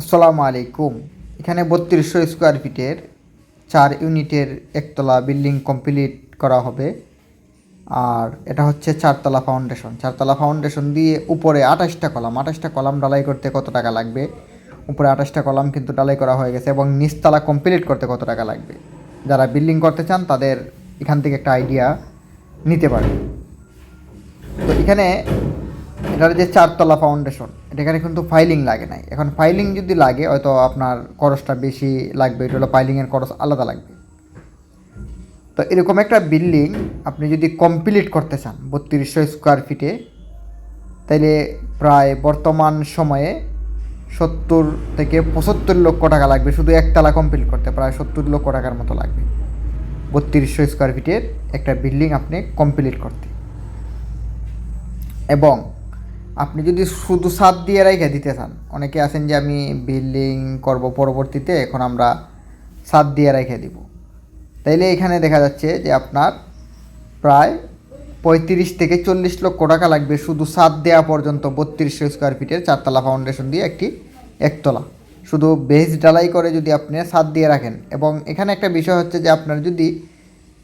আসসালামু আলাইকুম। এখানে বত্রিশশো স্কোয়ার ফিটের চার ইউনিটের একতলা বিল্ডিং কমপ্লিট করা হবে। আর এটা হচ্ছে চারতলা ফাউন্ডেশন। চারতলা ফাউন্ডেশন দিয়ে উপরে আঠাশটা কলাম। আঠাশটা কলাম ডালাই করতে কত টাকা লাগবে? উপরে আঠাশটা কলাম কিন্তু ডালাই করা হয়ে গেছে এবং নিচতলা কমপ্লিট করতে কত টাকা লাগবে? যারা বিল্ডিং করতে চান তাদের এখান থেকে একটা আইডিয়া নিতে পারে। তো এখানে এটার যে চারতলা ফাউন্ডেশন এখানে কিন্তু ফাইলিং লাগে নাই। এখন ফাইলিং যদি লাগে, হয়তো আপনার খরচটা বেশি লাগবে, এটা হলো ফাইলিংয়ের খরচ আলাদা লাগবে। তো এরকম একটা বিল্ডিং আপনি যদি কমপ্লিট করতে চান, বত্রিশশো স্কোয়ার ফিটে তাইলে প্রায় বর্তমান সময়ে সত্তর থেকে পঁচাত্তর লক্ষ টাকা লাগবে। শুধু একতলা কমপ্লিট করতে, প্রায় সত্তর লক্ষ টাকার মতো লাগবে। বত্রিশশো স্কোয়ার ফিটের একটা বিল্ডিং আপনি কমপ্লিট করতে। এবং আপনি যদি শুধু ছাদ দিয়ে রেখে দিতে চান, অনেকে আছেন যে আমি বিল্ডিং করব পরবর্তীতে, এখন আমরা ছাদ দিয়ে রেখে দিব। তাইলে এখানে দেখা যাচ্ছে যে আপনার প্রায় পঁয়ত্রিশ থেকে চল্লিশ লক্ষ টাকা লাগবে শুধু ছাদ দেওয়া পর্যন্ত বত্রিশশো স্কোয়ার ফিটের চারতলা ফাউন্ডেশন দিয়ে একটি একতলা। শুধু বেজ ডালাই করে যদি আপনি ছাদ দিয়ে রাখেন, এবং এখানে একটা বিষয় হচ্ছে যে আপনার যদি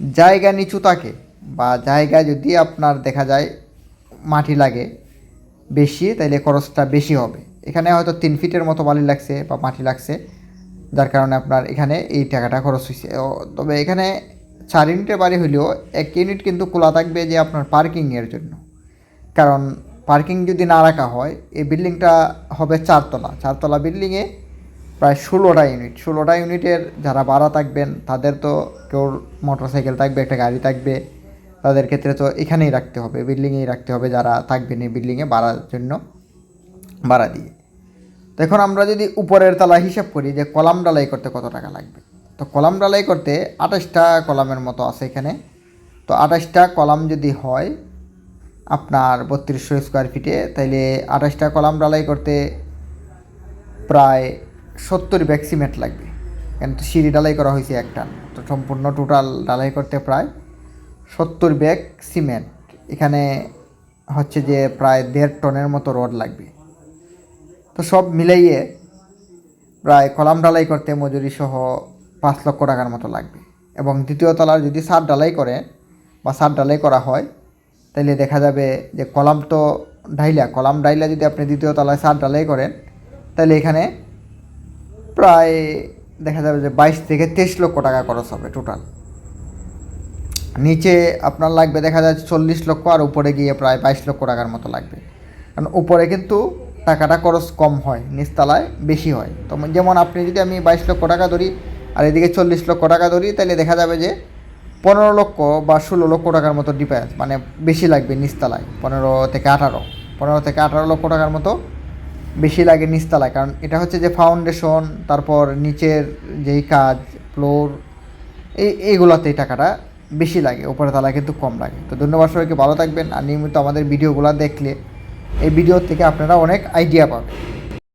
জায়গা নিচু থাকে বা জায়গা যদি আপনার দেখা যায় মাটি লাগে বেশি, তাইলে খরচটা বেশি হবে। এখানে হয়তো তিন ফিটের মতো বালি লাগছে বা মাটি লাগছে, যার কারণে আপনার এখানে এই টাকাটা খরচ হয়েছে তবে এখানে চার ইউনিটের বাড়ি হলেও এক ইউনিট কিন্তু খোলা থাকবে যে আপনার পার্কিংয়ের জন্য। কারণ পার্কিং যদি না রাখা হয়, এই বিল্ডিংটা হবে চারতলা। চারতলা বিল্ডিংয়ে প্রায় ষোলোটা ইউনিট। ষোলোটা ইউনিটের যারা ভাড়া থাকবেন, তাদের তো কেউ মোটর সাইকেল থাকবে, একটা গাড়ি থাকবে। তাদের ক্ষেত্রে তো এখানেই রাখতে হবে বিল্ডিংয়েই রাখতে হবে যারা থাকবেন এই বিল্ডিংয়ে ভাড়ার জন্য ভাড়া দিয়ে। তো এখন আমরা যদি উপরের তলা হিসাব করি যে কলাম ডালাই করতে কত টাকা লাগবে? তো কলাম ডালাই করতে আঠাশটা কলামের মতো আছে এখানে। তো আঠাশটা কলাম যদি হয় আপনার বত্রিশশো স্কোয়ার ফিটে তাইলে আঠাশটা কলাম ডালাই করতে প্রায় সত্তর ব্যাগ সিমেন্ট লাগবে। কেন তো সিঁড়ি ডালাই করা হয়েছে একটা, তো সম্পূর্ণ টোটাল ডালাই করতে প্রায় সত্তর ব্যাগ সিমেন্ট। এখানে হচ্ছে যে প্রায় দেড় টনের মতো রড লাগবে। তো সব মিলাইয়ে প্রায় কলাম ডালাই করতে মজুরি সহ পাঁচ লক্ষ টাকার মতো লাগবে। এবং দ্বিতীয় তলার যদি সার ডালাই করে বা সার ডালাই করা হয় তাহলে দেখা যাবে যে কলাম তো ডাইলা কলাম ডাইলা যদি আপনি দ্বিতীয় তলায় সার ডালাই করেন তাহলে এখানে প্রায় দেখা যাবে যে বাইশ থেকে তেইশ লক্ষ টাকা খরচ হবে টোটাল। নিচে আপনার লাগবে দেখা যাচ্ছে চল্লিশ লক্ষ আর উপরে গিয়ে প্রায় বাইশ লক্ষ টাকার মতো লাগবে। কারণ উপরে কিন্তু টাকাটা খরচ কম হয়, নিচতলায় বেশি হয়। তো যেমন আপনি যদি আমি বাইশ লক্ষ টাকা ধরি আর এদিকে চল্লিশ লক্ষ টাকা ধরি, তাহলে দেখা যাবে যে পনেরো লক্ষ বা ষোলো লক্ষ টাকার মতো ডিফারেন্স মানে বেশি লাগবে নিচতলায়, পনেরো থেকে আঠারো। পনেরো থেকে আঠারো লক্ষ টাকার মতো বেশি লাগে নিচতলায়, কারণ এটা হচ্ছে যে ফাউন্ডেশন তারপর নিচের যেই কাজ ফ্লোর এই এইগুলোতে টাকাটা বেশি লাগে, ওপরে তালা কিন্তু কম লাগে। তো ধন্যবাদ সবাইকে, ভালো থাকবেন। আর নিয়মিত আমাদের ভিডিওগুলো দেখলে এই ভিডিও থেকে আপনারা অনেক আইডিয়া পাবেন।